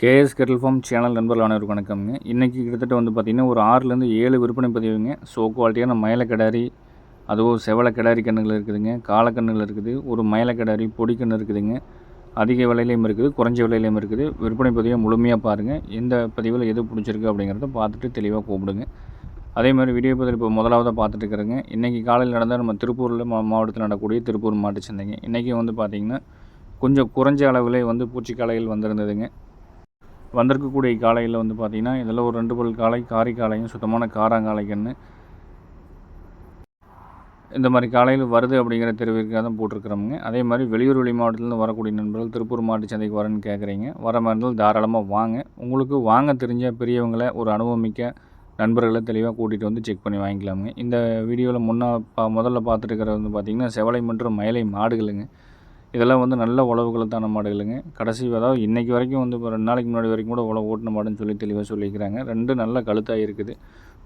KS kettle form channel நண்பர்கள் அனைவருக்கும் வணக்கம்ங்க. இன்றைக்கி கிட்டத்தட்ட வந்து பார்த்திங்கன்னா ஒரு ஆறுலேருந்து ஏழு விற்பனை பதிவுங்க. ஸோ குவாலிட்டியான மயிலக்கடாரி அதுவும் செவலை கிடாரி கண்ணுகள் இருக்குதுங்க. காலக்கண்ணுகள் இருக்குது ஒரு மயில பொடிக்கண்ணு பொடி கன்று இருக்குதுங்க. அதிக விலையிலையும் இருக்குது குறைஞ்ச விலையிலையும் இருக்குது. விற்பனை பதிவை முழுமையாக பாருங்கள் எந்த பதிவில் எது பிடிச்சிருக்கு அப்படிங்கிறத பார்த்துட்டு தெளிவாக கூப்பிடுங்க. அதே மாதிரி வீடியோ பதிவு இப்போ முதலாவதாக பார்த்துட்டு இருக்கிறேங்க. இன்றைக்கி காலையில் நடந்தால் நம்ம திருப்பூரில் மா மாவட்டத்தில் நடக்கக்கூடிய திருப்பூர் மாட்டு சந்தைங்க. இன்றைக்கி வந்து பார்த்திங்கன்னா கொஞ்சம் குறைஞ்ச அளவிலே வந்து பூச்சிக்காலைகள் வந்திருந்ததுங்க. வந்திருக்கக்கூடிய காலையில் வந்து பார்த்திங்கன்னா இதில் ஒரு ரெண்டு பல் காளை காரி காளையும் சுத்தமான காராங்காளைக்கன்று இந்த மாதிரி காலையில் வருது அப்படிங்கிற தெரிவிக்காக தான் போட்டிருக்கிறோமுங்க. அதே மாதிரி வெளியூர் வெளி மாவட்டத்துலேருந்து வரக்கூடிய நண்பர்கள் திருப்பூர் மாவட்ட சந்தைக்கு வரேன்னு கேட்குறீங்க. வர மாதிரி தாராளமாக வாங்க. உங்களுக்கு வாங்க தெரிஞ்ச பெரியவங்களை ஒரு அனுபவமிக்க நண்பர்களை தெளிவாக கூட்டிகிட்டு வந்து செக் பண்ணி வாங்கிக்கலாமுங்க. இந்த வீடியோவில் முன்னா பா முதல்ல பார்த்துட்டு வந்து பார்த்திங்கன்னா செவலை மற்றும் மயிலை மாடுகளுங்க. இதெல்லாம் வந்து நல்ல உழவுகளுக்கான மாடுகளுங்க கடைசி அதாவது இன்றைக்கி வரைக்கும் வந்து இப்போ ரெண்டு நாளைக்கு முன்னாடி வரைக்கும் கூட உழவு ஓட்டின மாடுன்னு சொல்லி தெளிவாக சொல்லிக்கிறாங்க. ரெண்டு நல்ல கழுத்தாக இருக்குது.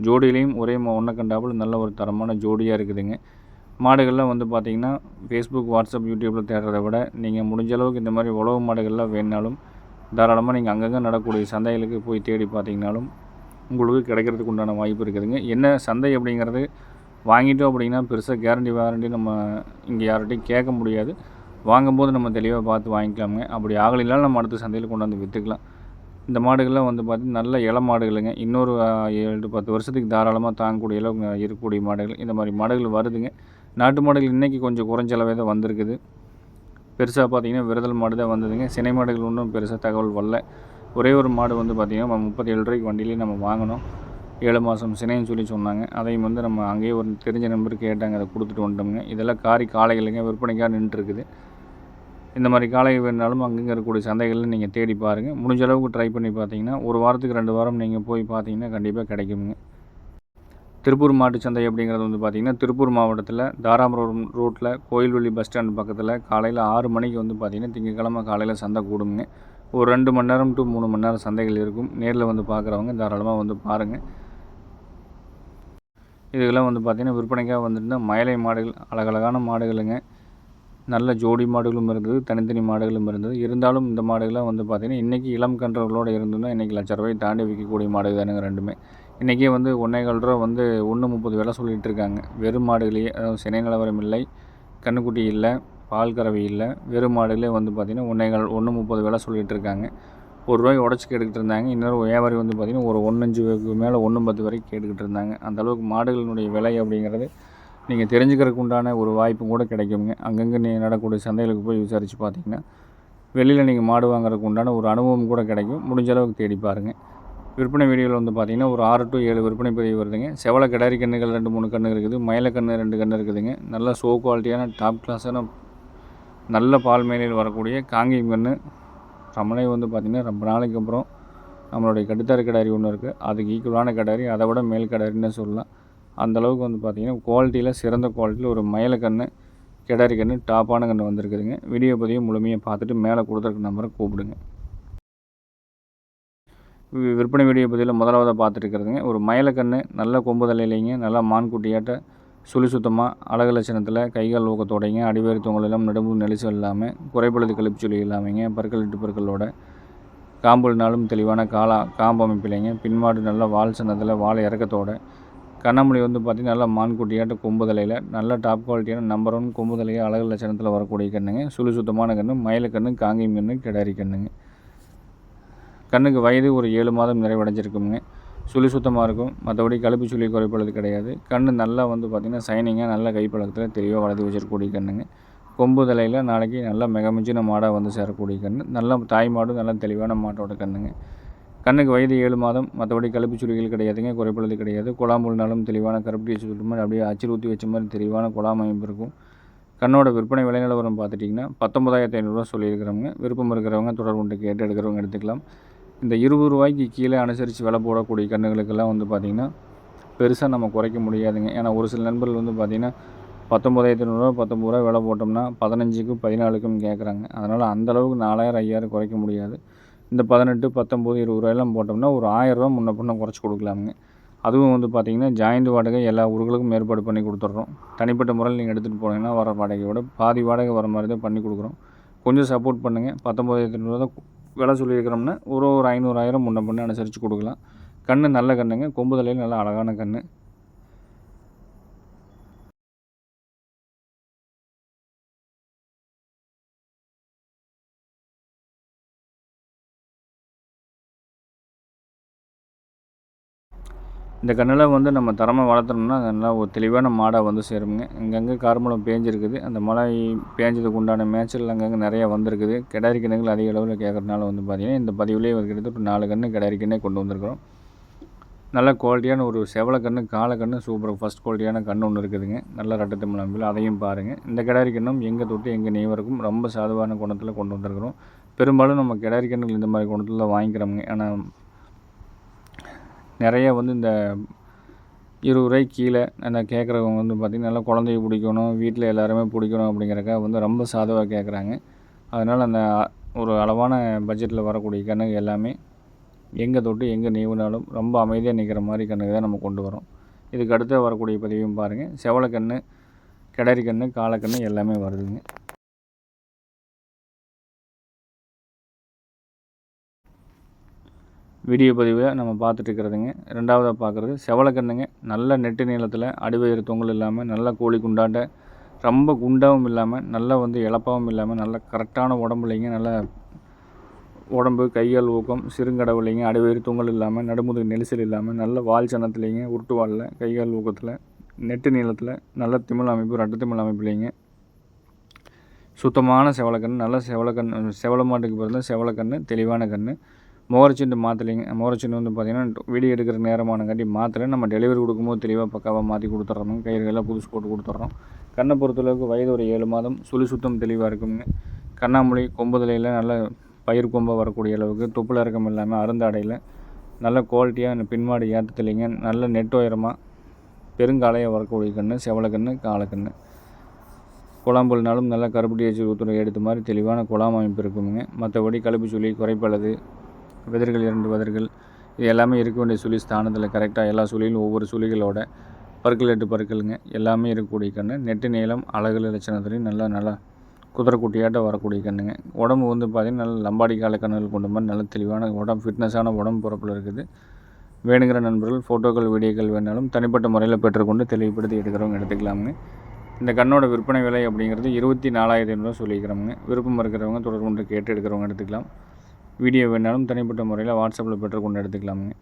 ஜோடியிலையும் ஒரே ஒன்றை கண்டாப்புல நல்ல ஒரு தரமான ஜோடியாக இருக்குதுங்க. மாடுகள்லாம் வந்து பார்த்திங்கன்னா ஃபேஸ்புக் வாட்ஸ்அப் யூடியூப்பில் தேடுறத விட நீங்கள் முடிஞ்ச அளவுக்கு இந்த மாதிரி உழவு மாடுகள்லாம் வேணுனாலும் தாராளமாக நீங்கள் அங்கங்கே நடக்கக்கூடிய சந்தைகளுக்கு போய் தேடி பார்த்தீங்கனாலும் உங்களுக்கு கிடைக்கிறதுக்கு உண்டான வாய்ப்பு இருக்குதுங்க. என்ன சந்தை அப்படிங்கிறது வாங்கிட்டோம் அப்படின்னா பெருசாக கேரண்டி வாரண்டி நம்ம இங்கே யார்கிட்டையும் கேட்க முடியாது. வாங்கும்போது நம்ம தெளிவாக பார்த்து வாங்கிக்கலாமுங்க. அப்படி ஆகலைனாலும் நம்ம அடுத்த சந்தையில் கொண்டு வந்து விற்றுக்கலாம் இந்த மாடுகள்லாம் வந்து பார்த்திங்கன்னா நல்ல இள மாடுகளுங்க. இன்னொரு ஏழு பத்து வருஷத்துக்கு தாராளமாக தாங்கக்கூடிய அளவு இருக்கக்கூடிய மாடுகள். இந்த மாதிரி மாடுகள் வருதுங்க. நாட்டு மாடுகள் இன்றைக்கி கொஞ்சம் குறைஞ்ச அளவே தான் வந்திருக்குது. பெருசாக பார்த்திங்கன்னா விரதல் மாடு தான் வந்ததுங்க. சினை மாடுகள் ஒன்றும் பெருசாக தகவல் வரல. ஒரே ஒரு மாடு வந்து பார்த்திங்கன்னா முப்பத்தி ஏழு ரூபாய்க்கு வண்டியிலேயே நம்ம வாங்கினோம். ஏழு மாதம் சினைன்னு சொல்லி சொன்னாங்க. அதையும் வந்து நம்ம அங்கேயே ஒரு தெரிஞ்ச நம்பருக்கு கேட்டாங்க. அதை கொடுத்துட்டு வந்துட்டோம்ங்க. இதெல்லாம் காரி காளைகளுங்க. விற்பனைக்காக நின்றுருக்குது. இந்த மாதிரி காலை வேணாலும் அங்கங்கே இருக்கக்கூடிய சந்தைகளில் நீங்கள் தேடி பாருங்கள் முடிஞ்ச அளவுக்கு ட்ரை பண்ணி பார்த்தீங்கன்னா ஒரு வாரத்துக்கு ரெண்டு வாரம் நீங்கள் போய் பார்த்தீங்கன்னா கண்டிப்பாக கிடைக்குங்க. திருப்பூர் மாட்டு சந்தை அப்படிங்கிறது வந்து பார்த்திங்கன்னா திருப்பூர் மாவட்டத்தில் தாராபுரம் ரோட்டில் கோயில்வெளி பஸ் ஸ்டாண்ட் பக்கத்தில் காலையில் ஆறு மணிக்கு வந்து பார்த்திங்கன்னா திங்கக்கிழமை காலையில் சந்தை கூடுங்க. ஒரு ரெண்டு மணி நேரம் டு மூணு மணி நேரம் சந்தைகள் இருக்கும். நேரில் வந்து பார்க்குறவங்க தாராளமாக வந்து பாருங்கள் இதுக்கெல்லாம் வந்து பார்த்திங்கன்னா விற்பனைக்காக வந்துருந்தால் மயிலை மாடுகள் அழகழகான மாடுகளுங்க. நல்ல ஜோடி மாடுகளும் இருந்தது தனித்தனி மாடுகளும் இருந்தது. இருந்தாலும் இந்த மாடுகள்லாம் வந்து பார்த்திங்கன்னா இன்றைக்கி இளம் கன்றுகளோடு இருந்ததுன்னா இன்றைக்கி லட்ச ரூபாய் தாண்டி விற்கக்கூடிய மாடு தானுங்க ரெண்டுமே. இன்றைக்கே வந்து ஒன்றே கால் ரூபா வந்து ஒன்று முப்பது விலை சொல்லிகிட்டு இருக்காங்க. வெறும் மாடுகளையே அதாவது சினை நிலவரம் இல்லை கண்ணுக்குட்டி இல்லை பால் கறவை இல்லை வெறும் மாடுகளே வந்து பார்த்திங்கன்னா ஒன்றே கால் ஒன்று முப்பது விலை சொல்லிகிட்டு இருக்காங்க. ஒரு ரூபாய் உடச்சி கேட்டுக்கிட்டு இருந்தாங்க. இன்னொரு வியாபாரி வந்து பார்த்திங்கன்னா ஒரு ஒன்றஞ்சு மேலே ஒன்று பத்து வரைக்கும் கேட்டுக்கிட்டு இருந்தாங்க. அந்தளவுக்கு மாடுகளினுடைய விலை அப்படிங்கிறது நீங்கள் தெரிஞ்சுக்கிறதுக்கு உண்டான ஒரு வாய்ப்பும் கூட கிடைக்குங்க அங்கங்கே நீங்கள் நடக்கூடிய சந்தைகளுக்கு போய் விசாரித்து பார்த்தீங்கன்னா வெளியில் நீங்கள் மாடு வாங்குறதுக்கு உண்டான ஒரு அனுபவம் கூட கிடைக்கும். முடிஞ்ச அளவுக்கு தேடி பாருங்கள் விற்பனை வீடியோவில் வந்து பார்த்திங்கன்னா ஒரு ஆறு டு ஏழு விற்பனை பதிவு வருதுங்க. செவலை கிடாரி கண்ணுகள் ரெண்டு மூணு கன்று இருக்குது. மயில கன்று ரெண்டு கன்று இருக்குதுங்க. நல்ல ஷோ குவாலிட்டியான டாப் கிளாஸான நல்ல பால் மேலையில் வரக்கூடிய காங்கேயம் கன்று ரமணை வந்து பார்த்திங்கன்னா ரொம்ப நாளைக்கு அப்புறம் நம்மளுடைய கடுத்தாறு கிடாரி ஒன்று இருக்குது அதுக்கு ஈக்குவலான கிடாரி அதை விட மேல் கிடாரின்னு சொல்லலாம். அந்தளவுக்கு வந்து பார்த்திங்கன்னா குவாலிட்டியில் சிறந்த குவாலிட்டியில் ஒரு மயிலக்கன்று கன்று கிடாரி கன்று டாப்பான கன்று வந்திருக்குதுங்க. வீடியோ பதிவு முழுமையாக பார்த்துட்டு மேலே கொடுத்துருக்க நம்பரை கூப்பிடுங்க. விற்பனை வீடியோ பதிவில் முதலாவதாக பார்த்துட்டுருக்குறதுங்க ஒரு மயிலக்கன்று நல்ல கொம்பு தலையிலைங்க நல்லா மான்குட்டியாட்ட சுழி சுத்தமாக அழகு லட்சணத்தில் கைகால் ஊக்கத்தோடைங்க அடிவேறு தொங்கல் எல்லாம் நடும்பு நெலிசு இல்லாமல் குறைபழுது கழிப்பு சொல்லி இல்லாமங்க பற்கள் இட்டு பற்களோட காம்புனாலும் தெளிவான காலா காம்பு அமைப்பிலைங்க பின்மாடு நல்லா வால் சன்னத்தில் வாழை இறக்கத்தோட கண்ணமுடி வந்து பார்த்திங்கன்னா நல்லா மான்குட்டியாட்ட கொம்புதலையில் நல்ல டாப் குவாலிட்டியான நம்பர் ஒன் கொம்புதலையாக அழகு லட்சணத்தில் வரக்கூடிய கண்ணுங்க. சுழி சுத்தமான கண்ணு மயிலக்கண்ணு காங்கி கண்ணு கிடாரி கண்ணுங்க. கண்ணுக்கு வயது ஒரு ஏழு மாதம் நிறைவடைஞ்சிருக்குங்க. சுழி சுத்தமாக இருக்கும். மற்றபடி கழுப்பு சுழி குறைப்படுறது கிடையாது. கண் நல்லா வந்து பார்த்திங்கன்னா சைனிங்காக நல்ல கைப்பழக்கத்தில் தெளிவாக வளர்த்து வச்சிருக்கக்கூடிய கண்ணுங்க. கொம்பு தலையில் நாளைக்கு நல்லா மிகமிஞ்சின மாடாக வந்து சேரக்கூடிய கண் நல்ல தாய் மாடும் நல்ல தெளிவான மாட்டோட கண்ணுங்க. கண்ணுக்கு வயது ஏழு மாதம் மற்றபடி கழுப்பு சுருகிகள் கிடையாதுங்க குறைப்பழுது கிடையாது. குழாம்புனாலும் தெளிவான கருப்பட்டி சொல்லிட்டு மாதிரி அப்படியே அச்சில் ஊற்றி வச்ச மாதிரி தெளிவான குழாம் அமைப்பு இருக்கும். கண்ணோட விற்பனை விலை நிலவரம் பார்த்துட்டிங்கன்னா பத்தொம்பதாயிரத்தி ஐநூறுரூவா சொல்லியிருக்கிறவங்க. விருப்பம் இருக்கிறவங்க தொடர்பு கொண்டு கேட்டு எடுக்கிறவங்க எடுத்துக்கலாம். இந்த இருபது ரூபாய்க்கு கீழே அனுசரித்து விலை போடக்கூடிய கண்ணுகளுக்கெல்லாம் வந்து பார்த்திங்கன்னா பெருசாக நம்ம குறைக்க முடியாதுங்க. ஏன்னா ஒரு சில நண்பர்கள் வந்து பார்த்திங்கன்னா பத்தொம்பதாயிரத்தி ஐநூறுரூவா பத்தொம்பது ரூபா விலை போட்டோம்னா பதினஞ்சுக்கும் பதினாலுக்கும் கேட்குறாங்க. அதனால் அந்தளவுக்கு நாலாயிரம் ஐயாயிரம் குறைக்க முடியாது. இந்த பதினெட்டு பத்தொம்போது இருபது ரூபாயெல்லாம் போட்டோம்னா ஒரு ஆயிரரூவா முன்ன பின்ன குறைச்சி கொடுக்கலாமுங்க. அதுவும் வந்து பார்த்திங்கன்னா ஜாயிண்ட் வாடகை எல்லா ஊர்களுக்கும் ஏற்பாடு பண்ணி கொடுத்துட்றோம். தனிப்பட்ட முறையில் நீங்கள் எடுத்துகிட்டு போனீங்கன்னா வர வாடகையோட பாதி வாடகை வர மாதிரி தான் பண்ணி கொடுக்குறோம். கொஞ்சம் சப்போர்ட் பண்ணுங்கள் பத்தொம்போதாயிரத்தி ஐநூறுவா தான் விலை சொல்லியிருக்கிறோம்னா ஒரு ஒரு ஐநூறாயிரம் முன்ன பண்ண அனுசரித்து கொடுக்கலாம். கன்று நல்ல கன்றுங்க கொம்பு தலையில் நல்ல அழகான கன்று இந்த கண்ணில் வந்து நம்ம தரமாக வளர்த்தணும்னா நல்லா ஒரு தெளிவான மாடாக வந்து சேருங்க இங்கங்கே கார்மலம் பேஞ்சிருக்குது. அந்த மழை பேஞ்சதுக்கு உண்டான மேய்ச்சல் அங்கங்கே நிறையா வந்திருக்குது. கிடாரி கிணங்கள் அதிக அளவில் கேட்குறதுனால வந்து பார்த்திங்கன்னா இந்த பதிவுலேயே கிட்டத்தட்ட நாலு கன்று கிடாரி கண்ணே கொண்டு வந்திருக்கிறோம். நல்ல குவாலிட்டியான ஒரு செவலை கன்று காலை கன்று சூப்பர் ஃபஸ்ட் குவாலிட்டியான கன்று ஒன்று இருக்குதுங்க. நல்ல ரட்டத்து அதையும் பாருங்கள் இந்த கிடாரி கண்ணும் எங்கே தொட்டு எங்கே நெய்வருக்கும் ரொம்ப சாதுவான குணத்தில் கொண்டு வந்திருக்கிறோம். பெரும்பாலும் நம்ம கிடாரி கண்ணுகள் இந்த மாதிரி குணத்தில் வாங்கிக்கிறோமுங்க. ஆனால் நிறைய வந்து இந்த இருபது ரூபாய்க்கு கீழே அந்த கேட்குறவங்க வந்து பார்த்திங்கன்னா நல்லா குழந்தைய பிடிக்கணும் வீட்டில் எல்லாருமே பிடிக்கணும் அப்படிங்கிறக்க வந்து ரொம்ப சாதுவாக கேட்குறாங்க. அதனால் அந்த ஒரு அளவான பட்ஜெட்டில் வரக்கூடிய கணக்கு எல்லாமே எங்கே தொட்டு எங்கே நீவினாலும் ரொம்ப அமைதியாக நிற்கிற மாதிரி கண்ணுக்கு தான் நம்ம கொண்டு வரோம். இதுக்கு அடுத்து வரக்கூடிய பதிவையும் பாருங்கள் செவலக்கன்று கிடரி கன்று காலக்கன்று எல்லாமே வருதுங்க. வீடியோ பதிவில் நம்ம பார்த்துட்ருக்கிறதுங்க ரெண்டாவதாக பார்க்குறது செவலக்கண்ணுங்க. நல்ல நெட்டு நீளத்தில் அடிவயிறு தொங்கல் இல்லாமல் நல்ல கோழி குண்டாண்ட ரொம்ப குண்டாகவும் இல்லாமல் நல்லா வந்து இழப்பாகவும் இல்லாமல் நல்ல கரெக்டான உடம்புலைங்க நல்ல உடம்பு கையால் ஊக்கம் சிறுங்கடவுலைங்க அடிவயிறு தொங்கல் இல்லாமல் நடுமுதுகு நெரிசல் இல்லாமல் நல்ல வால் சனத்துலேங்க உருட்டு வாலில் கைகால் ஊக்கத்தில் நெட்டு நீளத்தில் நல்ல திமிழ் அமைப்பு ரெட்ட திமிழ் அமைப்புலேங்க சுத்தமான செவலக்கன்று நல்ல செவலக்கன்று செவல மாட்டுக்கு பிறந்த செவலக்கன்று தெளிவான கன்று மோரச்சிண்டு மாற்றலைங்க மோரச்சிண்டு வந்து பார்த்திங்கன்னா வீடியோ எடுக்கிற நேரமானங்காட்டி மாற்றலை நம்ம டெலிவரி கொடுக்கும்போது தெளிவாக பக்காவாக மாற்றி கொடுத்துட்றோம் கயிறுகள்லாம் புதுசு போட்டு கொடுத்துட்றோம் கண்ணை பொறுத்தளவுக்கு வயது ஒரு ஏழு மாதம் சுழி சுத்தம் தெளிவாக இருக்குங்க. கண்ணாமொழி கொம்புதலையில் நல்ல பயிர் கொம்பாக வரக்கூடிய அளவுக்கு தொப்புல இறக்கம் இல்லாமல் அருந்தாடையில் நல்ல குவாலிட்டியாக பின்மாடி ஏற்றத்துலைங்க நல்ல நெட் உயரமாக பெருங்காலையை வரக்கூடிய கன்று செவலக்கன்று காலக்கன்று குழாம்புனாலும் நல்லா கருப்பட்டி வச்சு ஊற்றுற எடுத்த மாதிரி தெளிவான குழாம் அமைப்பு இருக்குங்க மற்றபடி கழுப்பு சொல்லி குறைப்பளது விதர்கள் இரண்டு விதர்கள் இது எல்லாமே இருக்க வேண்டிய சுழி ஸ்தானத்தில் கரெக்டாக எல்லா சுழியிலும் ஒவ்வொரு சுழிகளோட பற்கள் எட்டு பற்களுங்க எல்லாமே இருக்கக்கூடிய கன்று நெட்டு நீளம் அழகு லட்சணத்துலேயும் நல்லா நல்லா குதிரைக்குட்டியாட்ட வரக்கூடிய கண்ணுங்க. உடம்பு வந்து பார்த்திங்கன்னா நல்ல லம்பாடி கால கண்ணுகள் கொண்ட மாதிரி நல்ல தெளிவான உடம்பு ஃபிட்னஸான உடம்பு பிறப்பில் இருக்குது. வேணுங்கிற நண்பர்கள் ஃபோட்டோக்கள் வீடியோக்கள் வேணாலும் தனிப்பட்ட முறையில் பெற்றுக்கொண்டு தெளிவுபடுத்தி எடுக்கிறவங்க எடுத்துக்கலாமுங்க. இந்த கண்ணோட விற்பனை விலை அப்படிங்கிறது இருபத்தி நாலாயிரத்தி ஐநூறுரூவா சொல்லிக்கிறோமுங்க விருப்பம் இருக்கிறவங்க தொடர்பு கொண்டு கேட்டு எடுக்கிறவங்க எடுத்துக்கலாம். வீடியோ வேணாலும் தனிப்பட்ட முறையில் வாட்ஸ்அப்பில் பெற்றுக்கொண்டு எடுத்துக்கலாமுங்க.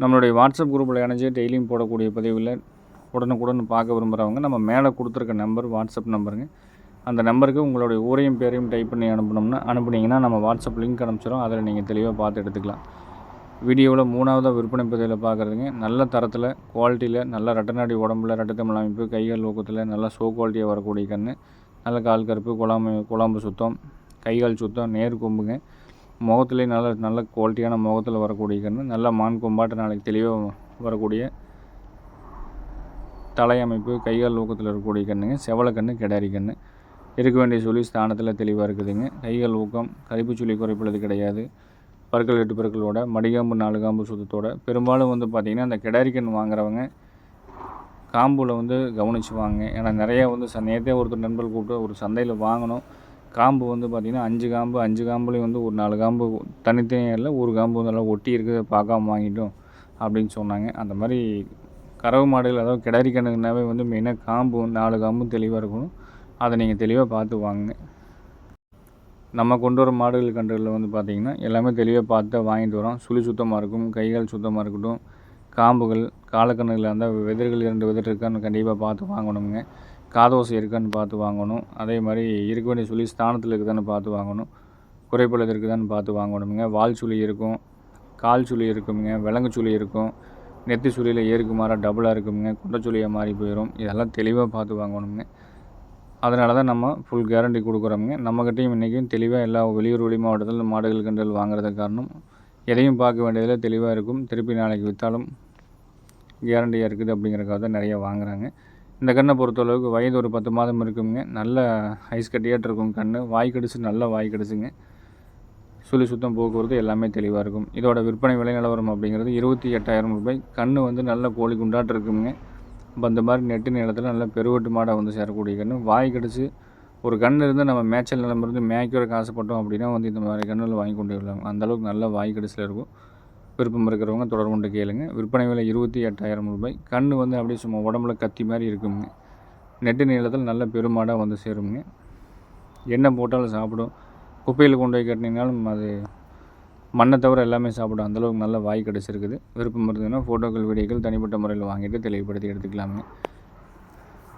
நம்மளுடைய வாட்ஸ்அப் குரூப்பில் இணைஞ்சி டெய்லியும் போடக்கூடிய பதிவில் உடனுக்குடன் பார்க்க விரும்புகிறவங்க நம்ம மேலே கொடுத்துருக்க நம்பர் வாட்ஸ்அப் நம்பருங்க அந்த நம்பருக்கு உங்களுடைய ஊரையும் பேரையும் டைப் பண்ணி அனுப்பினோம்னா அனுப்புனீங்கன்னா நம்ம வாட்ஸ்அப் லிங்க் அனுப்பிச்சிடும் அதில் நீங்கள் தெளிவாக பார்த்து எடுத்துக்கலாம். வீடியோவில் மூணாவதாக விற்பனை பதிவில் பார்க்குறதுங்க. நல்ல தரத்தில் குவாலிட்டியில் நல்ல ரெட்டநாடி உடம்புல ரெட்டத்தமிழ் அமைப்பு கைகள் ஊக்கத்தில் நல்ல ஷோ குவாலிட்டியாக வரக்கூடிய கன்று நல்ல கால் கருப்பு குழாம்பு குழாம்பு சுத்தம் கைகால் சுத்தம் நேர் கொம்புங்க. முகத்துலேயும் நல்ல நல்ல குவாலிட்டியான முகத்தில் வரக்கூடிய கன்று நல்ல மான் கொம்பாட்ட நாளைக்கு தெளிவாக வரக்கூடிய தலையமைப்பு கைகால் ஊக்கத்தில் இருக்கக்கூடிய கண்ணுங்க செவலை கன்று கிடாரி கன்று இருக்க வேண்டிய சொல்லி ஸ்தானத்தில் தெளிவாக இருக்குதுங்க. கைகள் ஊக்கம் கரிப்பு சொல்லி குறைப்புள்ளது கிடையாது. பற்கள் எட்டு பற்களோட மடிகாம்பு நாலு காம்பு சுத்தத்தோட. பெரும்பாலும் வந்து பார்த்திங்கன்னா அந்த கிடாரி கன்று வாங்குறவங்க காம்பில் வந்து கவனிச்சு வாங்க ஏன்னா நிறையா வந்து ச நேரத்தே ஒருத்தர் நண்பர்கள் கூப்பிட்டு ஒரு சந்தையில் வாங்கணும். காம்பு வந்து பார்த்திங்கன்னா அஞ்சு காம்பு அஞ்சு காம்புலேயும் வந்து ஒரு நாலு காம்பு தனித்தனியாக இல்லை ஒரு காம்பு வந்து நல்லா ஒட்டி இருக்குது பார்க்காம வாங்கிட்டோம் அப்படின்னு சொன்னாங்க. அந்த மாதிரி கறவு மாடுகள் அதாவது கிடாரி கணக்குனாவே வந்து மெயினாக காம்பு நாலு காம்பும் தெளிவாக இருக்கணும். அதை நீங்கள் தெளிவாக பார்த்து வாங்குங்க. நம்ம கொண்டு வர மாடுகள் கன்றுகளில் வந்து பார்த்திங்கன்னா எல்லாமே தெளிவாக பார்த்து வாங்கிட்டு வரோம். சுழி சுத்தமாக இருக்கும் கைகள் சுத்தமாக இருக்கட்டும். காம்புகள் காலக்கண்ணுகளில் இருந்தால் விதர்கள் இரண்டு விதர் இருக்கான்னு கண்டிப்பாக பார்த்து வாங்கணுங்க. காதோசை இருக்கான்னு பார்த்து வாங்கணும். அதே மாதிரி இருக்க வேண்டிய சுழி ஸ்தானத்தில் இருக்குதான்னு பார்த்து வாங்கணும். குறைப்பள்ளது இருக்குதான்னு பார்த்து வாங்கணுமுங்க. வால் சுழி இருக்கும் கால் சுழி இருக்குங்க விலங்கு சுழி இருக்கும் நெத்தி சுழியில் ஏருக்கு மாறாக டபுளாக இருக்குங்க குண்டை சுழியாக மாறி போயிடும் இதெல்லாம் தெளிவாக பார்த்து வாங்கணுங்க அதனால தான் நம்ம ஃபுல் கேரண்டி கொடுக்குறோமுங்க. நம்மக்கிட்டையும் இன்றைக்கும் தெளிவாக எல்லா வெளியூர் வெளி மாவட்டத்தில் மாடுகள் கன்றுகள் வாங்குறதுக்கு காரணம் எதையும் பார்க்க வேண்டியதில் தெளிவாக இருக்கும். திருப்பி நாளைக்கு விற்றாலும் கேரண்டியாக இருக்குது அப்படிங்கிறக்காக தான் நிறையா வாங்குகிறாங்க இந்த கண்ணை பொறுத்தளவுக்கு வயது ஒரு பத்து மாதம் இருக்குங்க. நல்ல ஐஸ் கட்டியாட்டு இருக்கும் கண் வாய் கடிச்சு நல்ல வாய் கடிச்சுங்க. சுழி சுத்தம் போக்குவரத்து எல்லாமே தெளிவாக இருக்கும். இதோட விற்பனை விலை நிலவரம் அப்படிங்கிறது இருபத்தி எட்டாயிரம் ரூபாய். கண் வந்து நல்ல கோழி குண்டாட்டு இருக்குங்க. இப்போ அந்த மாதிரி நெட்டு நிலத்தில் நல்ல பெருவெட்டு மாடாக வந்து சேரக்கூடிய கன்று வாய் கடிச்சு ஒரு கண் இருந்து நம்ம மேய்ச்சல் நிலம் இருந்து மேய்க்கிறதுக்கு ஆசைப்பட்டோம் அப்படின்னா வந்து இந்த மாதிரி கண்ணில் வாங்கி கொண்டு வரலாம். அந்தளவுக்கு நல்ல வாய் கடிச்சில் இருக்கும். விருப்பம் இருக்கிறவங்க தொடர்பு கொண்டு கேளுங்க. விற்பனை விலை இருபத்தி எட்டாயிரம் ரூபாய். கண் வந்து அப்படியே சும்மா உடம்புல கத்தி மாதிரி இருக்குங்க. நெட்டு நீளத்தில் நல்ல பெருமாடாக வந்து சேருங்க. எண்ணெய் போட்டாலும் சாப்பிடும். குப்பையில் கொண்டு போய் கட்டினீங்கனாலும் அது மண்ணை தவிர எல்லாமே சாப்பிடும். அந்தளவுக்கு நல்ல வாய் கிடச்சிருக்குது. விருப்பம் இருந்ததுன்னா ஃபோட்டோக்கள் வீடியோக்கள் தனிப்பட்ட முறையில் வாங்கிட்டு தெளிவுபடுத்தி எடுத்துக்கலாமுங்க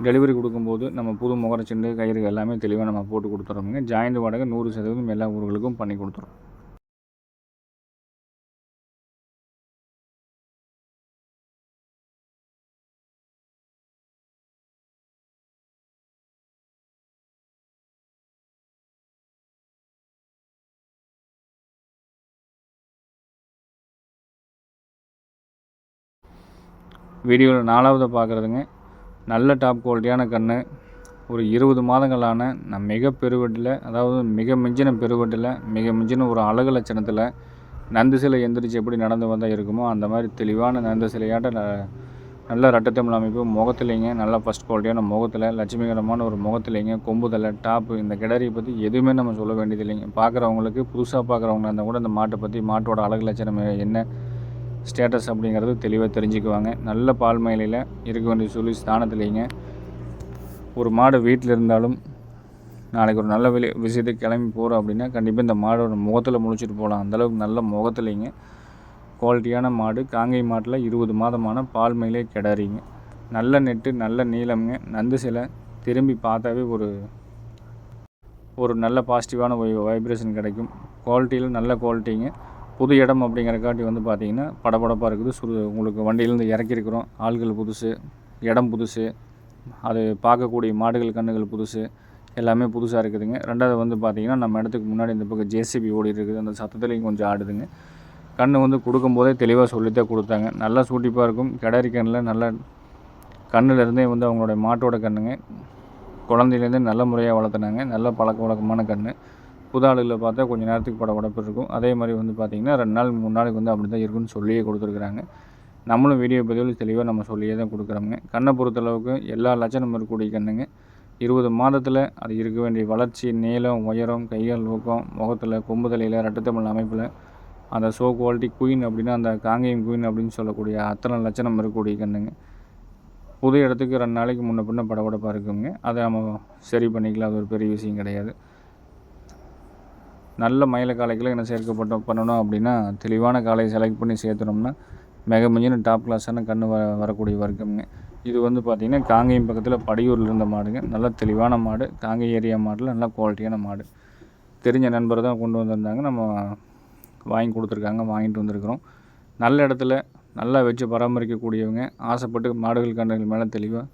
டெலிவரி கொடுக்கும்போது நம்ம புது முகரச்செண்டு கயிறு எல்லாமே தெளிவாக நம்ம போட்டு கொடுத்துறோமுங்க. ஜாயிண்ட் வாடகை நூறு சதவீதம் எல்லா ஊர்களுக்கும் பண்ணி கொடுத்துறோம். வீடியோவில் நாலாவது பார்க்குறதுங்க. நல்ல டாப் குவாலிட்டியான கன்று ஒரு இருபது மாதங்களான நான் மிக பெருவெட்டில் அதாவது மிக மிஞ்சின பெருவெட்டில் மிக மிஞ்சின ஒரு அழகு லட்சணத்தில் நந்து சிலை எந்திரிச்சு எப்படி நடந்து வந்தால் இருக்குமோ அந்த மாதிரி தெளிவான நந்து சிலையாட்ட ந- நல்ல ரட்டத்தமிழ் அமைப்பு முகத்துலைங்க நல்ல ஃபஸ்ட் குவாலிட்டியான முகத்தில் லட்சுமிகரமான ஒரு முகத்துலேங்க கொம்புதலை டாப்பு இந்த கிடரியை பற்றி எதுவுமே நம்ம சொல்ல வேண்டியது இல்லைங்க பார்க்குறவங்களுக்கு புதுசாக பார்க்குறவங்க இருந்தால் கூட இந்த மாட்டை பற்றி மாட்டோட அழகு லட்சணம் என்ன ஸ்டேட்டஸ் அப்படிங்கிறது தெளிவாக தெரிஞ்சுக்குவாங்க. நல்ல பால் மயிலையில் இருக்க வேண்டிய சொல்லி ஸ்தானத்துலேங்க ஒரு மாடு வீட்டில் இருந்தாலும் நாளைக்கு ஒரு நல்ல வெளி விஷயத்துக்கு கிளம்பி போகிறோம் அப்படின்னா கண்டிப்பாக இந்த மாடோட முகத்தில் முழிச்சிட்டு போகலாம். அந்தளவுக்கு நல்ல முகத்துலைங்க குவாலிட்டியான மாடு. காங்கை மாட்டில் இருபது மாதமான பால் மயிலே கிடறிங்க. நல்ல நெட்டு நல்ல நீளம்ங்க. நந்து சிலை திரும்பி பார்த்தாவே ஒரு ஒரு நல்ல பாசிட்டிவான வைப்ரேஷன் கிடைக்கும். குவாலிட்டியில் நல்ல குவாலிட்டிங்க புது இடம் அப்படிங்கிறக்காட்டி வந்து பார்த்திங்கன்னா படபடப்பாக இருக்குது. சுரு உங்களுக்கு வண்டியிலேருந்து இறக்கிருக்கிறோம் ஆள்கள் புதுசு இடம் புதுசு அது பார்க்கக்கூடிய மாடுகள் கண்ணுகள் புதுசு எல்லாமே புதுசாக இருக்குதுங்க. ரெண்டாவது வந்து பார்த்திங்கன்னா நம்ம இடத்துக்கு முன்னாடி இந்த பக்கம் ஜேசிபி ஓடி இருக்குது அந்த சத்தத்துலேயும் கொஞ்சம் ஆடுதுங்க. கண் வந்து கொடுக்கும்போதே தெளிவாக சொல்லித்தான் கொடுத்தாங்க. நல்லா சூட்டிப்பாக இருக்கும். கிடரி கண்ணில் நல்ல கண்ணுலேருந்தே வந்து அவங்களோட மாட்டோட கண்ணுங்க. குழந்தையிலேருந்தே நல்ல முறையாக வளர்த்துனாங்க. நல்ல பழக்க வழக்கமான கன்று புது ஆளுகளில் பார்த்தா கொஞ்சம் நேரத்துக்கு பட உடப்பு இருக்கும். அதே மாதிரி வந்து பார்த்திங்கன்னா ரெண்டு நாள் மூணு நாளைக்கு வந்து அப்படி தான் இருக்குன்னு சொல்லியே கொடுத்துருக்குறாங்க. நம்மளும் வீடியோ பதிவில் தெளிவாக நம்ம சொல்லியே தான் கொடுக்குறோங்க கண்ணை பொறுத்தளவுக்கு எல்லா லட்சணம் இருக்கக்கூடிய கண்ணுங்க. இருபது மாதத்தில் அது இருக்க வேண்டிய வளர்ச்சி நீளம் உயரம் கைகள் ஊக்கம் முகத்தில் கொம்பு தலையில் ரெட்டத்தமிழ் அமைப்பில் அந்த ஷோ குவாலிட்டி குயின் அப்படின்னா அந்த காங்கேயம் குயின் அப்படின்னு சொல்லக்கூடிய அத்தனை லட்சணம் இருக்கக்கூடிய கண்ணுங்க. புது இடத்துக்கு ரெண்டு நாளைக்கு முன்ன பின்ன படபடப்பாக இருக்குங்க. அதை நம்ம சரி பண்ணிக்கலாம் அது ஒரு பெரிய விஷயம் கிடையாது. நல்ல மயில காளைகளை என்ன சேர்க்கப்பட்ட பண்ணணும் அப்படின்னா தெளிவான காளையை செலக்ட் பண்ணி சேர்த்துனோம்னா மிக மிஞ்சின டாப் கிளாஸான கன்று வ வரக்கூடிய வர்க்கம்ங்க. இது வந்து பார்த்திங்கன்னா காங்கேயம் பக்கத்தில் படியூரில் இருந்த மாடுங்க. நல்ல தெளிவான மாடு காங்கேயம் ஏரியா மாடில் நல்ல குவாலிட்டியான மாடு. தெரிஞ்ச நண்பர் தான் கொண்டு வந்திருந்தாங்க. நம்ம வாங்கி கொடுத்துருக்காங்க வாங்கிட்டு வந்திருக்கிறோம். நல்ல இடத்துல நல்லா வச்சு பராமரிக்கக்கூடியவங்க ஆசைப்பட்டு மாடுகள் கன்றுகள் மேலே தெளிவாக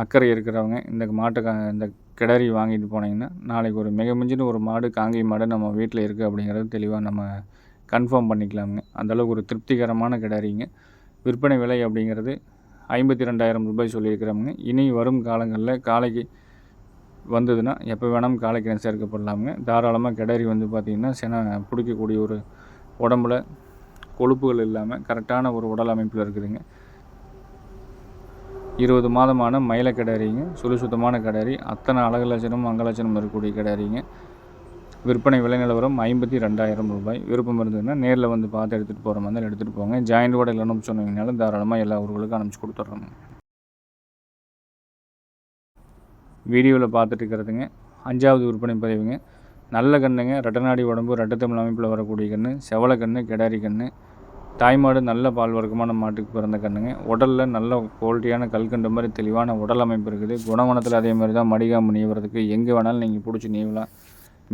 அக்கறை இருக்கிறவங்க இந்த மாட்டு க இந்த கிடறி வாங்கிட்டு போனீங்கன்னா நாளைக்கு ஒரு மிக மிஞ்சின ஒரு மாடு காங்கேய மாடு நம்ம வீட்டில் இருக்குது அப்படிங்கிறது தெளிவாக நம்ம கன்ஃபார்ம் பண்ணிக்கலாமுங்க. அந்தளவுக்கு ஒரு திருப்திகரமான கிடறிங்க. விற்பனை விலை அப்படிங்கிறது ஐம்பத்தி ரெண்டாயிரம் ரூபாய் சொல்லியிருக்கிறோமுங்க. இனி வரும் காலங்களில் காலைக்கு வந்ததுன்னா எப்போ வேணாலும் காலைக்கு சேர்க்கப்படலாமுங்க தாராளமாக கிடறி வந்து பார்த்திங்கன்னா சென பிடிக்கக்கூடிய ஒரு உடம்புல கொழுப்புகள் இல்லாமல் கரெக்டான ஒரு உடல் அமைப்பில் இருக்குதுங்க. இருபது மாதமான மயில கிடாரிங்க சுழி சுத்தமான கிடாரி அத்தனை அழகு லட்சணம் அங்கலட்சணம் இருக்கக்கூடிய கிடாரிங்க. விற்பனை விலை நிலவரம் ஐம்பத்தி ரெண்டாயிரம் ரூபாய். விருப்பம் இருந்ததுன்னா நேரில் வந்து பார்த்து எடுத்துகிட்டு போகிற மாதிரி எடுத்துகிட்டு போங்க. ஜாயிண்ட் கூட இல்லைன்னு சொன்னீங்கனாலும் தாராளமாக எல்லா ஊர்களுக்கும் அனுப்பிச்சி கொடுத்துட்றோங்க வீடியோவில் பார்த்துட்டு இருக்கிறதுங்க. அஞ்சாவது விற்பனை பதிவுங்க. நல்ல கண்ணுங்க ரெட்டநாடி உடம்பு ரெட்டத்தமிழ் அமைப்பில் வரக்கூடிய கன்று செவலை கன்று கிடாரி கன்று தாய்மாடு நல்ல பால் வர்க்கமான மாட்டுக்கு பிறந்த கண்ணுங்க. உடலில் நல்ல குவாலிட்டியான கல்கண்டு மாதிரி தெளிவான உடல் அமைப்பு இருக்குது. குணவனத்தில் அதே மாதிரி தான் மடிகாம்பு நீவுறதுக்கு எங்கே வேணாலும் நீங்கள் பிடிச்சி நீவலாம்.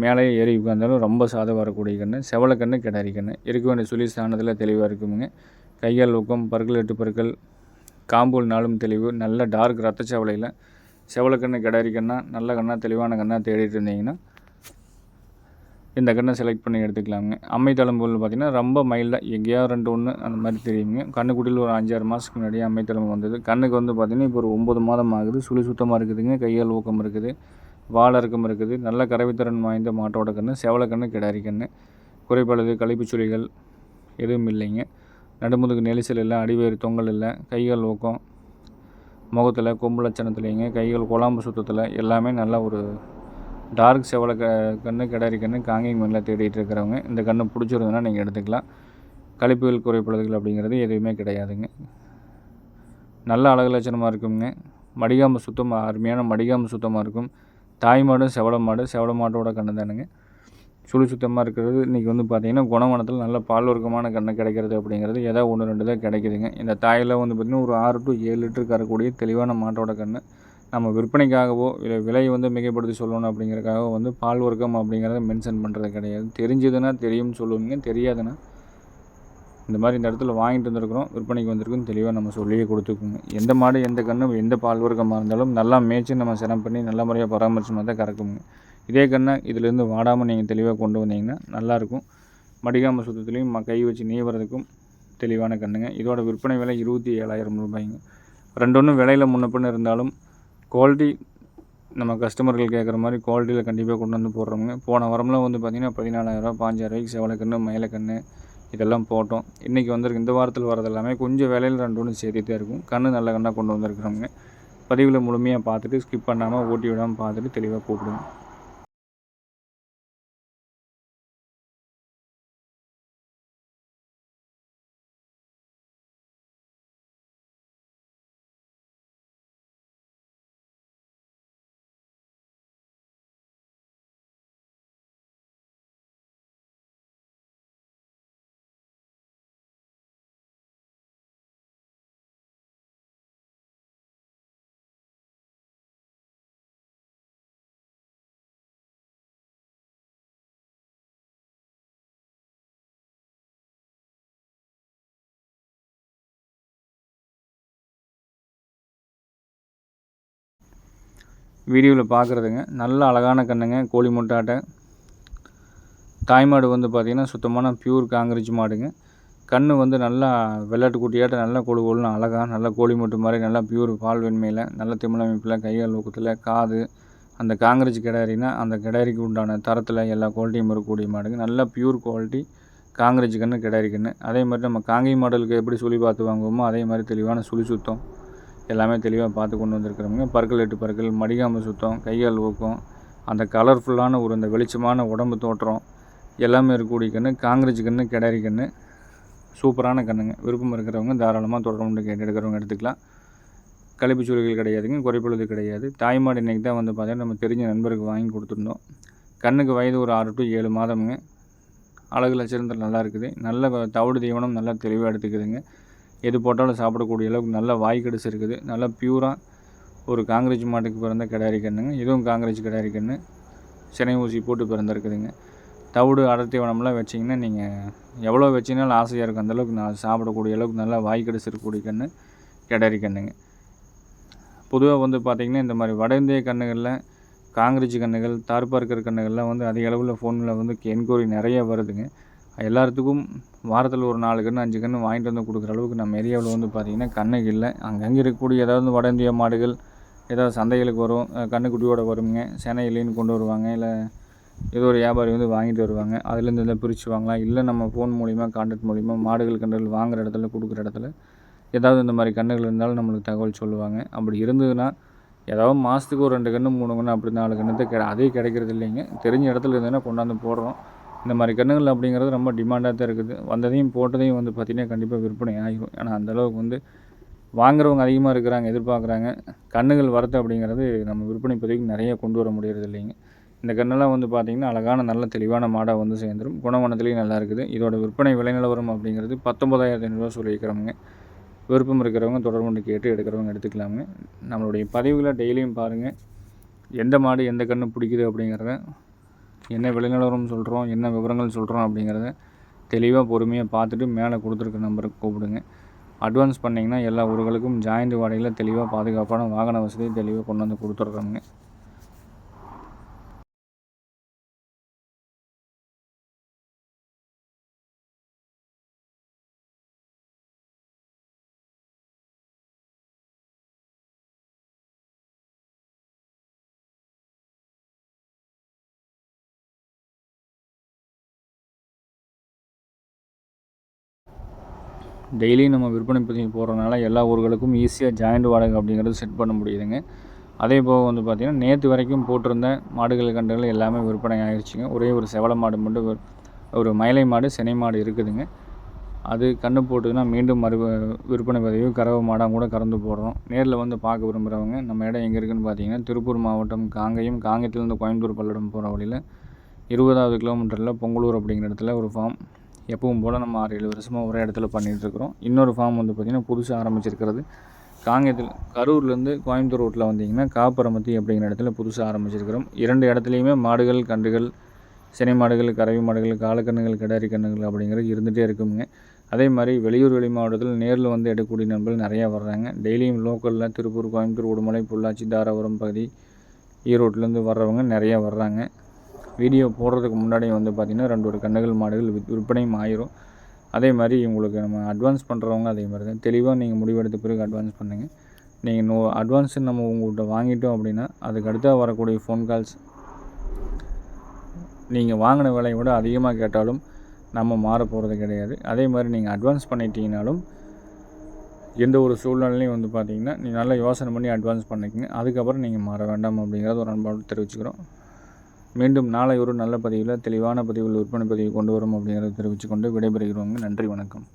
மேலே ஏறி உட்காந்தாலும் ரொம்ப சாத வரக்கூடிய கன்று செவலை கன்று கிடாரி கன்று இருக்க வேண்டிய சுழி ஸ்தானத்தில் தெளிவாக இருக்குமுங்க. கையால் ஊக்கம் பற்கள் எட்டு பற்கள் காம்பூல் நாளும் தெளிவு நல்ல டார்க் ரத்த செவலையில் செவலை கன்று கிடாரி கண்ணா நல்ல கண்ணா தெளிவான கண்ணாக தேடிட்டு இருந்தீங்கன்னா இந்த கண்ணை செலக்ட் பண்ணி எடுத்துக்கலாமுங்க. அம்மை தழும்புகள் பார்த்திங்கன்னா ரொம்ப மைல்டாக எங்கேயாவது ரெண்டு ஒன்று அந்த மாதிரி தெரியுங்க. கண்ணுக்குட்டியில் ஒரு அஞ்சாறு மாதத்துக்கு முன்னாடியே அம்மை தழும்பு வந்தது. கண்ணுக்கு வந்து பார்த்திங்கன்னா இப்போ ஒரு ஒம்பது மாதம் ஆகுது. சுழி சுத்தமாக இருக்குதுங்க. கையால் ஊக்கம் இருக்குது. வாழறக்கம் இருக்குது. நல்ல கறவைத்திறன் வாய்ந்த மாட்டோட கன்று செவலை கன்று கிடாரி கன்று குறைபாடு கழிப்பு சுழிகள் எதுவும் இல்லைங்க. நடுமுதுக்கு நெரிசல் இல்லை அடிவேறு தொங்கல் இல்லை கைகள் ஊக்கம் முகத்தில் கொம்பு லட்சணத்துலேங்க கைகள் குழாம்பு சுத்தத்தில் எல்லாமே நல்ல ஒரு டார்க் செவலை க கன்று கிடாரி கன்று காங்கேயம் மண்ணில் தேடிட்டு இருக்கிறவங்க இந்த கன்று பிடிச்சிருந்ததுன்னா நீங்கள் எடுத்துக்கலாம். கழிப்புகள் குறைப்படுதல் அப்படிங்கிறது எதுவுமே கிடையாதுங்க. நல்ல அழகு லட்சணமாக இருக்குங்க. மடிகாம்பு சுத்தமாக அருமையான மடிகாம்பு சுத்தமாக இருக்கும். தாய் மாடும் செவல மாடு செவல மாட்டோட கன்று தானுங்க. சுழி சுத்தமாக இருக்கிறது இன்றைக்கி வந்து பார்த்திங்கன்னா குணவனத்தில் நல்ல பால் உருக்கமான கன்று கிடைக்கிறது அப்படிங்கிறது ஏதோ ஒன்று ரெண்டு தான் கிடைக்குதுங்க. இந்த தாயில் வந்து பார்த்திங்கன்னா ஒரு ஆறு டு ஏழு லிட்டர் கறக்கூடிய தெளிவான மாட்டோட கன்று நம்ம விற்பனைக்காகவோ இல்லை விலையை வந்து மிகைப்படுத்தி சொல்லணும் அப்படிங்கிறக்காக வந்து பால் வர்க்கம் அப்படிங்கிறத மென்ஷன் பண்ணுறது கிடையாது. தெரிஞ்சதுன்னா தெரியும்னு சொல்லுவீங்க தெரியாதுன்னா இந்த மாதிரி இந்த இடத்துல வாங்கிட்டு வந்திருக்கிறோம் விற்பனைக்கு வந்திருக்குன்னு தெளிவாக நம்ம சொல்லியே கொடுத்துக்கோங்க. எந்த மாடு எந்த கன்று எந்த பால் வர்க்கமாக இருந்தாலும் நல்லா மேய்ச்சி நம்ம சிரம் பண்ணி நல்ல முறையாக பராமரிச்சு தான் கறக்குங்க. இதே கண்ணை இதிலேருந்து வாடாமல் நீங்கள் தெளிவாக கொண்டு வந்தீங்கன்னா நல்லாயிருக்கும் மடிகாம சுத்தத்துலேயும் கை வச்சு நீவறதுக்கும் தெளிவான கண்ணுங்க. இதோட விற்பனை விலை இருபத்தி ஏழாயிரம் ரூபாய்ங்க. ரெண்டு ஒன்றும் விலையில் முன்னப்பின்னு இருந்தாலும் குவாலிட்டி நம்ம கஸ்டமர்கள் கேட்குற மாதிரி குவாலிட்டியில் கண்டிப்பாக கொண்டு வந்து போடுறோங்க போன வாரம்லாம் வந்து பார்த்திங்கன்னா பதினாலாயிரரூவா பாஞ்சாயிரரூவாய்க்கு செவலக்கன்று மயிலக்கன்று இதெல்லாம் போட்டோம். இன்றைக்கி வந்திருக்கு இந்த வாரத்தில் வரது எல்லாமே கொஞ்சம் விலையில் ரெண்டு ஒன்று சேர்த்துட்டே இருக்கும். கண்ணு நல்ல கண்ணாக கொண்டு வந்திருக்கிறோங்க பதிவில் முழுமையாக பார்த்துட்டு ஸ்கிப் பண்ணாமல் ஓட்டி விடாமல் பார்த்துட்டு தெளிவாக கூப்பிடுங்க வீடியோவில் பார்க்குறதுங்க. நல்ல அழகான கண்ணுங்க கோழி முட்டாட்டை. தாய்மாடு வந்து பார்த்திங்கன்னா சுத்தமான பியூர் காங்கிரீஜ் மாடுங்க. கண் வந்து நல்லா வெள்ளாட்டு குட்டியாட்ட நல்லா கொழு கொழுன்னு அழகாக நல்லா கோழி முட்டு மாதிரி நல்லா பியூர் பால் வெண்மையில் நல்ல திமிழமைப்பில் கையால் ஊக்கத்தில் காது அந்த காங்கிரீஜ் கிடாரினா அந்த கிடாரிக்கு உண்டான தரத்தில் எல்லா குவாலிட்டியும் இருக்கக்கூடிய மாடுங்க. நல்லா பியூர் குவாலிட்டி காங்கிரீஜ் கன்று கிடாரி கன்று அதே மாதிரி நம்ம காங்கை மாடலுக்கு எப்படி சுழி பார்த்து வாங்குவோமோ அதே மாதிரி தெளிவான சுழி சுத்தம். எல்லாமே தெளிவாக பார்த்து கொண்டு வந்திருக்கிறவங்க. பற்கள் எட்டு பற்கள் மடிகாமல் சுத்தம் கையால் ஊக்கம் அந்த கலர்ஃபுல்லான ஒரு இந்த வெளிச்சமான உடம்பு தோற்றம் எல்லாமே இருக்கக்கூடிய கன்று காங்கிரஸ் கன்று கிடரி கன்று சூப்பரான கண்ணுங்க. விருப்பம் இருக்கிறவங்க தாராளமாக தொடர்ந்து கேட்டு எடுக்கிறவங்க எடுத்துக்கலாம். கழிப்பு சூழல்கள் கிடையாதுங்க குறைப்பொழுது கிடையாது. தாய்மாடு இன்றைக்கி தான் வந்து பார்த்தீங்கன்னா நம்ம தெரிஞ்ச நண்பருக்கு வாங்கி கொடுத்துருந்தோம். கண்ணுக்கு வயது ஒரு ஆறு டு ஏழு மாதமுங்க. அழகு லட்சணத்தில் நல்லா இருக்குது. நல்ல தவிடு தீவனம் நல்லா தெளிவாக எடுத்துக்குதுங்க. எது போட்டாலும் சாப்பிடக்கூடிய அளவுக்கு நல்ல வாய் கடிச்சு இருக்குது. நல்லா பியூராக ஒரு காங்கிரீஜ் மாட்டுக்கு பிறந்த கிடாரி கண்ணுங்க. இதுவும் காங்கிரீஜ் கிடாரி கன்று சினை ஊசி போட்டு பிறந்திருக்குதுங்க. தவிடு அடர்த்தி வனம்லாம் வச்சிங்கன்னா நீங்கள் எவ்வளோ வச்சிங்கனாலும் ஆசையாக இருக்கும். அந்தளவுக்கு நான் சாப்பிடக்கூடிய அளவுக்கு நல்லா வாய் கடிச்சு இருக்கக்கூடிய கண்ணு கிடாரி கண்ணுங்க. பொதுவாக வந்து பார்த்திங்கன்னா இந்த மாதிரி வட இந்திய கண்ணுகளில் காங்கிரீஜ் கண்ணுகள் தார்பார்க்கர் கண்ணுகள்லாம் வந்து அதிக அளவில் ஃபோனில் வந்து என்கொயரி நிறைய வருதுங்க. எல்லாத்துக்கும் வாரத்தில் ஒரு நாலு கன்று அஞ்சு கன்று வாங்கிட்டு வந்து கொடுக்குற அளவுக்கு நம்ம ஏரியாவில் வந்து பார்த்திங்கன்னா கண்ணுக்கு இல்லை அங்கங்கே இருக்கக்கூடிய ஏதாவது வட இந்திய மாடுகள் ஏதாவது சந்தைகளுக்கு வரும் கண்ணுக்குட்டியோட வருங்க சென்னையிலேன்னு கொண்டு வருவாங்க இல்லை ஏதோ ஒரு வியாபாரி வந்து வாங்கிட்டு வருவாங்க அதுலேருந்து எதாவது பிரித்து வாங்கலாம் இல்லை நம்ம ஃபோன் மூலிமா கான்டாக்ட் மூலிமா மாடுகள் கன்றுகள் வாங்குகிற இடத்துல கொடுக்குற இடத்துல ஏதாவது இந்த மாதிரி கன்றுகள் இருந்தாலும் நம்மளுக்கு தகவல் சொல்லுவாங்க. அப்படி இருந்ததுன்னா ஏதாவது மாதத்துக்கு ஒரு ரெண்டு கன்று மூணு கன்று அப்படி நாலு கன்று தான் அதே கிடைக்கிறது இல்லைங்க. தெரிஞ்ச இடத்துல இருந்ததுன்னா கொண்டாந்து போடுறோம். இந்த மாதிரி கன்றுகள் அப்படிங்கிறது ரொம்ப டிமாண்டாக தான் இருக்குது. வந்ததையும் போட்டதையும் வந்து பார்த்திங்கன்னா கண்டிப்பாக விற்பனை ஆகிடும் ஏன்னா அந்தளவுக்கு வந்து வாங்குறவங்க அதிகமாக இருக்கிறாங்க எதிர்பார்க்குறாங்க. கன்றுகள் வரத்து அப்படிங்கிறது நம்ம விற்பனை பதிவுக்கு நிறைய கொண்டு வர முடியறது இல்லைங்க. இந்த கண்ணெல்லாம் வந்து பார்த்திங்கன்னா அழகான நல்ல தெளிவான மாடாக வந்து சேர்ந்துடும் குணவனத்துலேயும் நல்லா இருக்குது. இதோட விற்பனை விலை நிலவரம் அப்படிங்கிறது பத்தொம்பதாயிரத்தி ஐநூறுரூவா சொல்லியிருக்கிறவங்க விருப்பம் இருக்கிறவங்க தொடர்பு கேட்டு எடுக்கிறவங்க எடுத்துக்கலாமுங்க. நம்மளுடைய பதிவுகளை டெய்லியும் பாருங்கள் எந்த மாடு எந்த கன்று பிடிக்குது அப்படிங்கிறத என்ன விளைநிலவரம் சொல்கிறோம் என்ன விவரங்கள் சொல்கிறோம் அப்படிங்கிறத தெளிவாக பொறுமையாக பார்த்துட்டு மேலே கொடுத்துருக்க நம்பருக்கு கூப்பிடுங்க. அட்வான்ஸ் பண்ணிங்கன்னா எல்லா ஊர்களுக்கும் ஜாயிண்ட் வாடகையில் தெளிவாக பாதுகாப்பான வாகன வசதியை தெளிவாக கொண்டு வந்து கொடுத்துட்றாங்க டெய்லியும் நம்ம விற்பனை பதிவு போடுறதுனால எல்லா ஊர்களுக்கும் ஈஸியாக ஜாயிண்ட் வாடகை அப்படிங்கிறது செட் பண்ண முடியுதுங்க. அதே போக வந்து பார்த்திங்கன்னா நேற்று வரைக்கும் போட்டிருந்த மாடுகள் கன்றுகள் எல்லாமே விற்பனை ஆகிடுச்சிங்க ஒரே ஒரு செவல மாடு மட்டும் ஒரு மயிலை மாடு சினை மாடு இருக்குதுங்க. அது கன்று போட்டுதுன்னா மீண்டும் மறு விற்பனை பதிவு கறவை மாடாக கூட கறந்து போடுறோம். நேரில் வந்து பார்க்க விரும்புகிறவங்க நம்ம இடம் எங்கே இருக்குதுன்னு பார்த்தீங்கன்னா திருப்பூர் மாவட்டம் காங்கயம் காங்கயத்துலேருந்து கோயம்புத்தூர் பல்லடம் போகிற வழியில் இருபதாவது கிலோமீட்டரில் பொங்கலூர் அப்படிங்கிற இடத்துல ஒரு ஃபார்ம் எப்பவும் போல் நம்ம ஆறு ஏழு வருஷமாக ஒரே இடத்துல பண்ணிகிட்ருக்குறோம் இன்னொரு ஃபார்ம் வந்து பார்த்திங்கன்னா புதுசாக ஆரம்பிச்சிருக்கிறது. காங்கேயத்தில் கரூர்லேருந்து கோயம்புத்தூர் ரோட்டில் வந்தீங்கன்னா காப்பரமத்தி அப்படிங்கிற இடத்துல புதுசாக ஆரம்பிச்சிருக்கிறோம். இரண்டு இடத்துலையுமே மாடுகள் கன்றுகள் சினை மாடுகள் கறவை மாடுகள் காலக்கண்ணுகள் கிடாரி கண்ணுகள் அப்படிங்கிறது இருந்துகிட்டே இருக்குங்க. அதே மாதிரி வெளியூர் வெளி மாவட்டத்தில் நேரில் வந்து எடுக்கக்கூடிய நண்பர்கள் நிறையா வர்றாங்க. டெய்லியும் லோக்கலில் திருப்பூர் கோயம்புத்தூர் உடுமலை பொள்ளாச்சி தாராபுரம் பகுதி ஈரோட்டிலேருந்து வர்றவங்க நிறையா வர்றாங்க. வீடியோ போடுறதுக்கு முன்னாடி வந்து பார்த்திங்கன்னா ரெண்டு ஒரு கண்ணுகள் மாடுகள் விற்- விற்பனையும் ஆயிரும். அதே மாதிரி உங்களுக்கு நம்ம அட்வான்ஸ் பண்ணுறவங்க அதே மாதிரி தான். தெளிவாக நீங்கள் முடிவெடுத்த பிறகு அட்வான்ஸ் பண்ணுங்கள் நீங்கள் நோ அட்வான்ஸ் நம்ம உங்கள்கிட்ட வாங்கிட்டோம் அப்படின்னா அதுக்கு அடுத்த வரக்கூடிய ஃபோன் கால்ஸ் நீங்கள் வாங்கின விலையை விட அதிகமாக கேட்டாலும் நம்ம மாற போகிறது கிடையாது. அதே மாதிரி நீங்கள் அட்வான்ஸ் பண்ணிட்டீங்கனாலும் எந்த ஒரு சூழ்நிலையும் வந்து பார்த்திங்கன்னா நீங்கள் நல்லா யோசனை பண்ணி அட்வான்ஸ் பண்ணிக்கங்க. அதுக்கப்புறம் நீங்கள் மாற வேண்டாம் அப்படிங்கிறத ஒரு அன்பாடு தெரிவிச்சுக்கிறோம். மீண்டும் நாளை ஒரு நல்ல பதிவில் தெளிவான பதிவில் விற்பனை பதிவு கொண்டு வரும் அப்படிங்கிறத தெரிவித்துக்கொண்டு விடைபெறுகிறோங்க. நன்றி வணக்கம்.